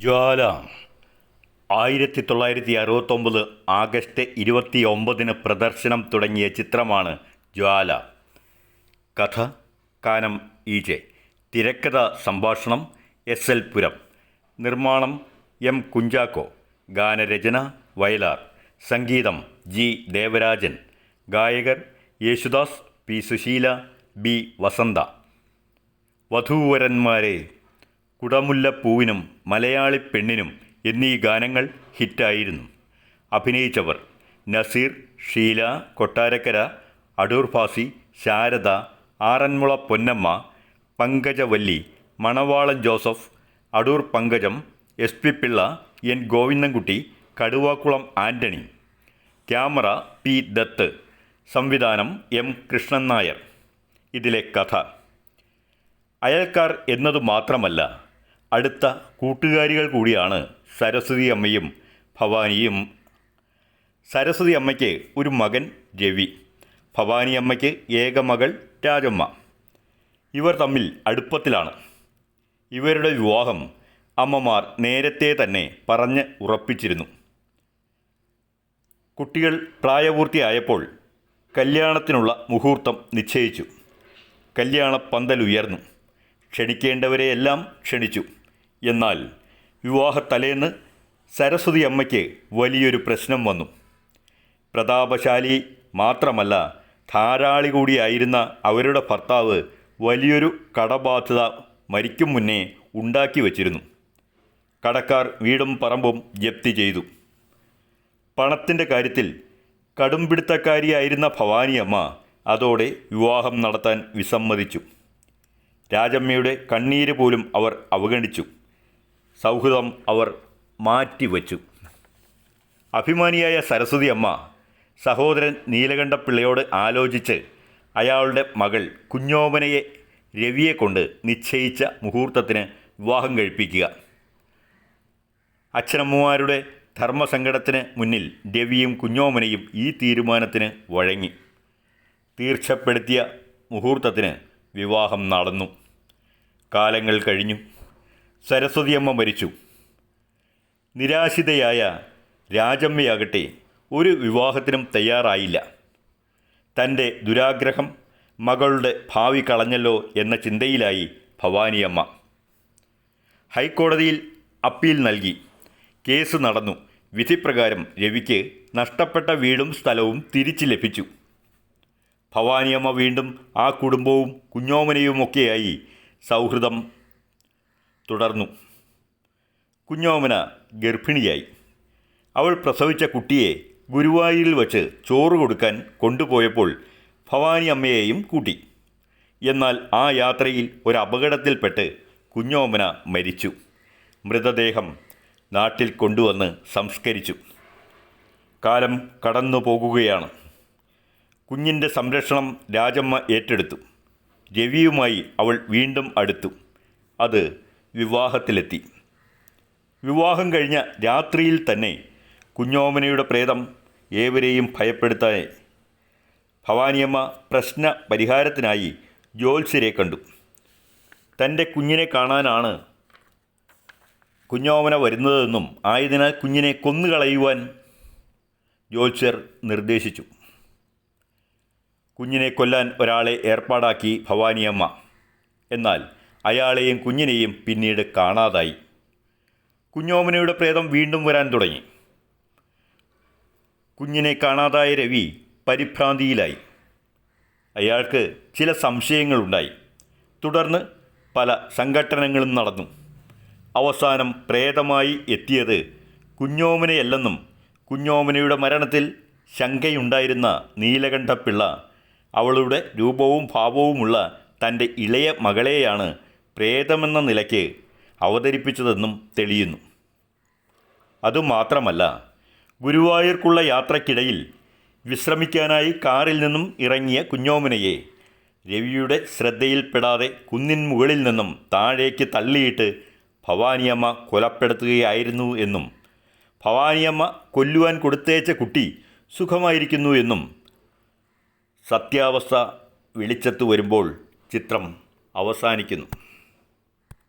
ജ്വാല. ആയിരത്തി തൊള്ളായിരത്തി അറുപത്തൊമ്പത് ആഗസ്റ്റ് ഇരുപത്തി ഒമ്പതിന് പ്രദർശനം തുടങ്ങിയ ചിത്രമാണ് ജ്വാല. കഥ കാനം ഇ ജെ. തിരക്കഥ സംഭാഷണം എസ് എൽ പുരം. നിർമ്മാണം എം കുഞ്ചാക്കോ. ഗാനരചന വയലാർ. സംഗീതം ജി ദേവരാജൻ. ഗായകർ യേശുദാസ് പി സുശീല ബി വസന്ത. വധൂവരന്മാരെ കുടമുല്ലപ്പൂവിനും മലയാളി പെണ്ണിനും എന്നീ ഗാനങ്ങൾ ഹിറ്റായിരുന്നു. അഭിനയിച്ചവർ Naseer Sheela Kottarakkara Adoor ഫാസി Sharada Aranmula Ponnamma Pankajavalli Manavalan Joseph Adoor Pankajam S P Pillai N Govindankutty Kaduvakulam Antony camera P Dutt. സംവിധാനം എം കൃഷ്ണൻ നായർ. ഇതിലെ കഥ. അയൽക്കാർ എന്നതു മാത്രമല്ല അടുത്ത കൂട്ടുകാരികൾ കൂടിയാണ് സരസ്വതി അമ്മയും ഭവാനിയും. സരസ്വതി അമ്മയ്ക്ക് ഒരു മകൻ രവി ഭവാനി അമ്മയ്ക്ക് ഏക മകൾ രാജമ്മ. ഇവർ തമ്മിൽ അടുപ്പത്തിലാണ്. ഇവരുടെ വിവാഹം അമ്മമാർ നേരത്തെ തന്നെ പറഞ്ഞ് ഉറപ്പിച്ചിരുന്നു. കുട്ടികൾ പ്രായപൂർത്തിയായപ്പോൾ കല്യാണത്തിനുള്ള മുഹൂർത്തം നിശ്ചയിച്ചു. കല്യാണ പന്തൽ ഉയർന്നു ക്ഷണിക്കേണ്ടവരെയെല്ലാം ക്ഷണിച്ചു. എന്നാൽ വിവാഹത്തലേന്ന് സരസ്വതി അമ്മയ്ക്ക് വലിയൊരു പ്രശ്നം വന്നു. പ്രതാപശാലി മാത്രമല്ല ധാരാളി കൂടിയായിരുന്ന അവരുടെ ഭർത്താവ് വലിയൊരു കടബാധ്യത മരിക്കും മുന്നേ ഉണ്ടാക്കി വച്ചിരുന്നു. കടക്കാർ വീടും പറമ്പും ജപ്തി ചെയ്തു. പണത്തിന്റെ കാര്യത്തിൽ കടുംപിടുത്തക്കാരിയായിരുന്ന ഭവാനിയമ്മ അതോടെ വിവാഹം നടത്താൻ വിസമ്മതിച്ചു. രാജമ്മയുടെ കണ്ണീര് പോലും അവർ അവഗണിച്ചു. സൗഹൃദം അവർ മാറ്റിവെച്ചു. അഭിമാനിയായ സരസ്വതി അമ്മ സഹോദരൻ നീലകണ്ഠപിള്ളയോട് ആലോചിച്ച് അയാളുടെ മകൾ കുഞ്ഞോമനയെ രവിയെ കൊണ്ട് നിശ്ചയിച്ച മുഹൂർത്തത്തിന് വിവാഹം കഴിപ്പിക്കുക. അച്ഛനമ്മമാരുടെ ധർമ്മസങ്കടത്തിന് മുന്നിൽ രവിയും കുഞ്ഞോമനയും ഈ തീരുമാനത്തിന് വഴങ്ങി. തീർച്ചപ്പെടുത്തിയ മുഹൂർത്തത്തിന് വിവാഹം നടന്നു. കാലങ്ങൾ കഴിഞ്ഞു. സരസ്വതിയമ്മ മരിച്ചു. നിരാശിതയായ രാജമ്മയാകട്ടെ ഒരു വിവാഹത്തിനും തയ്യാറായില്ല. തന്റെ ദുരാഗ്രഹം മകളുടെ ഭാവി കളഞ്ഞല്ലോ എന്ന ചിന്തയിലായി ഭവാനിയമ്മ ഹൈക്കോടതിയിൽ അപ്പീൽ നൽകി. കേസ് നടന്നു. വിധിപ്രകാരം രവിക്ക് നഷ്ടപ്പെട്ട വീടും സ്ഥലവും തിരിച്ചു ലഭിച്ചു. ഭവാനിയമ്മ വീണ്ടും ആ കുടുംബവും കുഞ്ഞോമനയുമൊക്കെയായി സൗഹൃദം തുടർന്നു. കുഞ്ഞോമന ഗർഭിണിയായി. അവൾ പ്രസവിച്ച കുട്ടിയെ ഗുരുവായൂരിൽ വച്ച് ചോറ് കൊടുക്കാൻ കൊണ്ടുപോയപ്പോൾ ഭവാനി അമ്മയെയും കൂട്ടി. എന്നാൽ ആ യാത്രയിൽ ഒരു അപകടത്തിൽപ്പെട്ട് കുഞ്ഞോമന മരിച്ചു. മൃതദേഹം നാട്ടിൽ കൊണ്ടുവന്ന് സംസ്കരിച്ചു. കാലം കടന്നു പോകുകയാണ്. കുഞ്ഞിന്റെ സംരക്ഷണം രാജമ്മ ഏറ്റെടുത്തു. രവിയുമായി അവൾ വീണ്ടും അടുത്തു. അത് വിവാഹത്തിലെത്തി. വിവാഹം കഴിഞ്ഞ രാത്രിയിൽ തന്നെ കുഞ്ഞോമനയുടെ പ്രേതം ഏവരെയും ഭയപ്പെടുത്താൻ ഭവാനിയമ്മ പ്രശ്ന പരിഹാരത്തിനായി ജ്യോത്സ്യരെ കണ്ടു. തന്റെ കുഞ്ഞിനെ കാണാനാണ് കുഞ്ഞോമന വരുന്നതെന്നും ആയതിനാൽ കുഞ്ഞിനെ കൊന്നുകളയുവാൻ ജ്യോത്സ്യർ നിർദ്ദേശിച്ചു. കുഞ്ഞിനെ കൊല്ലാൻ ഒരാളെ ഏർപ്പാടാക്കി ഭവാനിയമ്മ. എന്നാൽ അയാളെയും കുഞ്ഞിനെയും പിന്നീട് കാണാതായി. കുഞ്ഞോമനയുടെ പ്രേതം വീണ്ടും വരാൻ തുടങ്ങി. കുഞ്ഞിനെ കാണാതായ രവി പരിഭ്രാന്തിയിലായി. അയാൾക്ക് ചില സംശയങ്ങളുണ്ടായി. തുടർന്ന് പല സംഘട്ടനങ്ങളും നടന്നു. അവസാനം പ്രേതമായി എത്തിയത് കുഞ്ഞോമനയല്ലെന്നും കുഞ്ഞോമനയുടെ മരണത്തിൽ ശങ്കയുണ്ടായിരുന്ന നീലകണ്ഠപിള്ള അവളുടെ രൂപവും ഭാവവുമുള്ള തന്റെ ഇളയ മകളെയാണ് പ്രേതമെന്ന നിലയ്ക്ക് അവതരിപ്പിച്ചതെന്നും തെളിയുന്നു. അതുമാത്രമല്ല ഗുരുവായൂർക്കുള്ള യാത്രക്കിടയിൽ വിശ്രമിക്കാനായി കാറിൽ നിന്നും ഇറങ്ങിയ കുഞ്ഞോമനയെ രവിയുടെ ശ്രദ്ധയിൽപ്പെടാതെ കുന്നിൻ മുകളിൽ നിന്നും താഴേക്ക് തള്ളിയിട്ട് ഭവാനിയമ്മ കൊലപ്പെടുത്തുകയായിരുന്നു എന്നും ഭവാനിയമ്മ കൊല്ലുവാൻ കൊടുത്തേച്ച കുട്ടി സുഖമായിരിക്കുന്നു എന്നും സത്യാവസ്ഥ വെളിച്ചത്ത് വരുമ്പോൾ ചിത്രം അവസാനിക്കുന്നു.